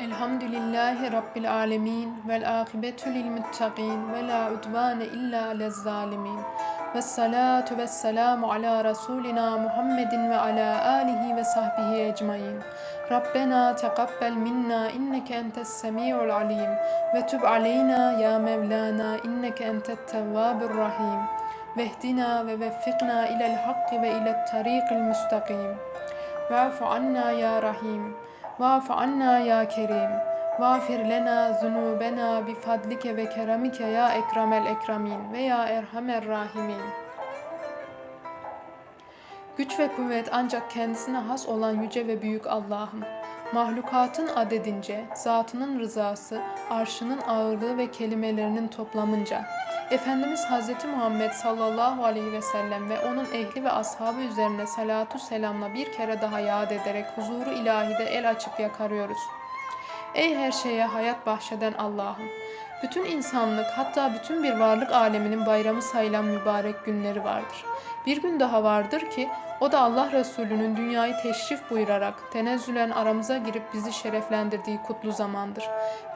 الحمد لله رب العالمين والآخبة للمتقين ولا عدوان إلا على الظالمين والصلاة والسلام على رسولنا محمد وعلى آله وصحبه أجمعين ربنا تقبل منا إنك أنت السميع العليم وتب علينا يا مولانا إنك أنت التواب الرحيم واهدنا ووفقنا إلى الحق وإلى الطريق المستقيم واعف عنا يا رحيم Ve'fu anna ya Kerim. Va'fir lena zunubena bi fadlike ve keramike ya ekremel ekramin ve ya erhamer rahimin. Güç ve kuvvet ancak kendisine has olan yüce ve büyük Allah'ın. Mahlukatın adedince, zatının rızası, arşının ağırlığı ve kelimelerinin toplamınca, Efendimiz Hz. Muhammed sallallahu aleyhi ve sellem ve onun ehli ve ashabı üzerine salatu selamla bir kere daha yad ederek huzuru ilahide el açıp yakarıyoruz. Ey her şeye hayat bahşeden Allah'ım! Bütün insanlık hatta bütün bir varlık aleminin bayramı sayılan mübarek günleri vardır. Bir gün daha vardır ki o da Allah Resulü'nün dünyayı teşrif buyurarak tenezzülen aramıza girip bizi şereflendirdiği kutlu zamandır.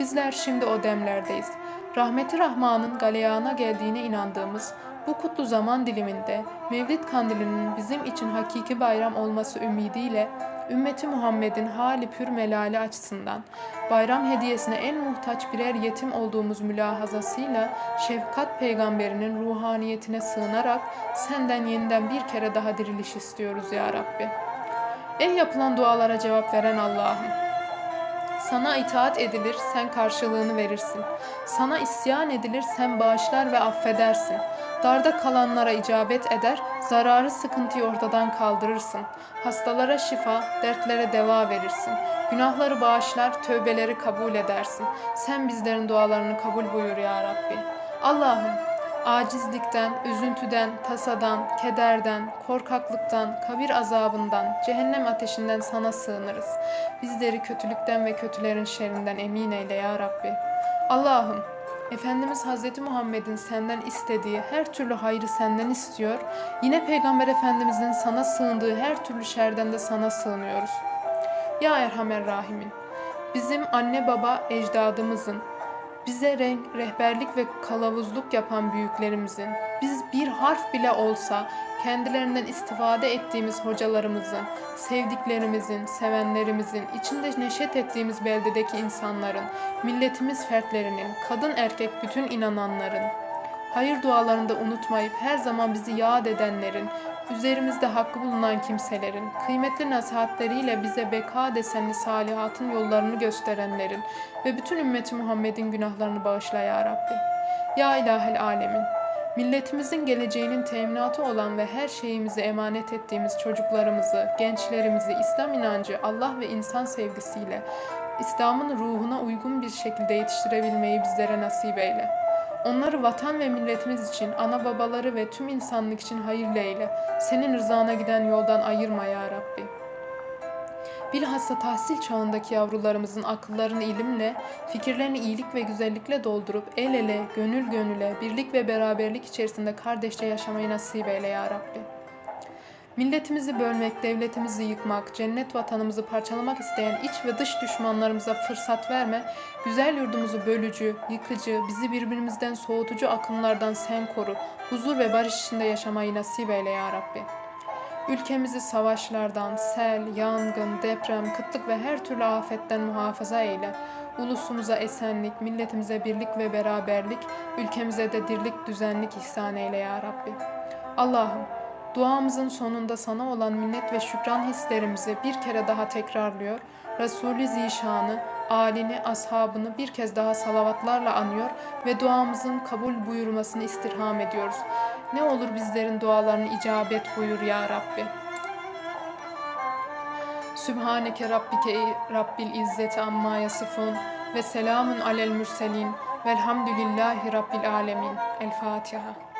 Bizler şimdi o demlerdeyiz. Rahmeti Rahman'ın galeyana geldiğine inandığımız bu kutlu zaman diliminde Mevlid kandilinin bizim için hakiki bayram olması ümidiyle ümmeti Muhammed'in hali pür melali açısından bayram hediyesine en muhtaç birer yetim olduğumuz mülahazasıyla şefkat peygamberinin ruhaniyetine sığınarak senden yeniden bir kere daha diriliş istiyoruz ya Rabbi. Ey yapılan dualara cevap veren Allah'ım! Sana itaat edilir, sen karşılığını verirsin. Sana isyan edilir, sen bağışlar ve affedersin. Darda kalanlara icabet eder, zararı sıkıntıyı ortadan kaldırırsın. Hastalara şifa, dertlere deva verirsin. Günahları bağışlar, tövbeleri kabul edersin. Sen bizlerin dualarını kabul buyur ya Rabbi. Allah'ım acizlikten, üzüntüden, tasadan, kederden, korkaklıktan, kabir azabından, cehennem ateşinden sana sığınırız. Bizleri kötülükten ve kötülerin şerrinden emin eyle ya Rabbi. Allah'ım, Efendimiz Hz. Muhammed'in senden istediği her türlü hayrı senden istiyor. Yine Peygamber Efendimizin sana sığındığı her türlü şerden de sana sığınıyoruz. Ya Erhamer Rahimin, bizim anne baba ecdadımızın, bize renk, rehberlik ve kalavuzluk yapan büyüklerimizin, biz bir harf bile olsa kendilerinden istifade ettiğimiz hocalarımızın, sevdiklerimizin, sevenlerimizin, içinde neşet ettiğimiz beldedeki insanların, milletimiz fertlerinin, kadın erkek bütün inananların, hayır dualarında unutmayıp her zaman bizi yad edenlerin, üzerimizde hakkı bulunan kimselerin, kıymetli nasihatleriyle bize beka desenli salihatın yollarını gösterenlerin ve bütün ümmeti Muhammed'in günahlarını bağışla ya Rabbi. Ya ilahel alemin, milletimizin geleceğinin teminatı olan ve her şeyimizi emanet ettiğimiz çocuklarımızı, gençlerimizi İslam inancı, Allah ve insan sevgisiyle İslam'ın ruhuna uygun bir şekilde yetiştirebilmeyi bizlere nasip eyle.'' Onları vatan ve milletimiz için, ana babaları ve tüm insanlık için hayırlı eyle. Senin rızana giden yoldan ayırma ya Rabbi. Bilhassa tahsil çağındaki yavrularımızın akıllarını ilimle, fikirlerini iyilik ve güzellikle doldurup el ele, gönül gönüle, birlik ve beraberlik içerisinde kardeşçe yaşamayı nasip eyle ya Rabbi. Milletimizi bölmek, devletimizi yıkmak, cennet vatanımızı parçalamak isteyen iç ve dış düşmanlarımıza fırsat verme, güzel yurdumuzu bölücü, yıkıcı, bizi birbirimizden soğutucu akımlardan sen koru, huzur ve barış içinde yaşamayı nasip eyle ya Rabbi. Ülkemizi savaşlardan, sel, yangın, deprem, kıtlık ve her türlü afetten muhafaza eyle. Ulusumuza esenlik, milletimize birlik ve beraberlik, ülkemize de dirlik, düzenlik ihsan eyle ya Rabbi. Allah'ım Duamızın sonunda sana olan minnet ve şükran hislerimizi bir kere daha tekrarlıyor. Resulü Zişan'ı, alini, ashabını bir kez daha salavatlarla anıyor ve duamızın kabul buyurmasını istirham ediyoruz. Ne olur bizlerin dualarını icabet buyur ya Rabbi. Sübhaneke Rabbike Rabbil İzzeti amma yasifun ve selamun alel mürselin velhamdülillahi Rabbil alemin. El Fatiha.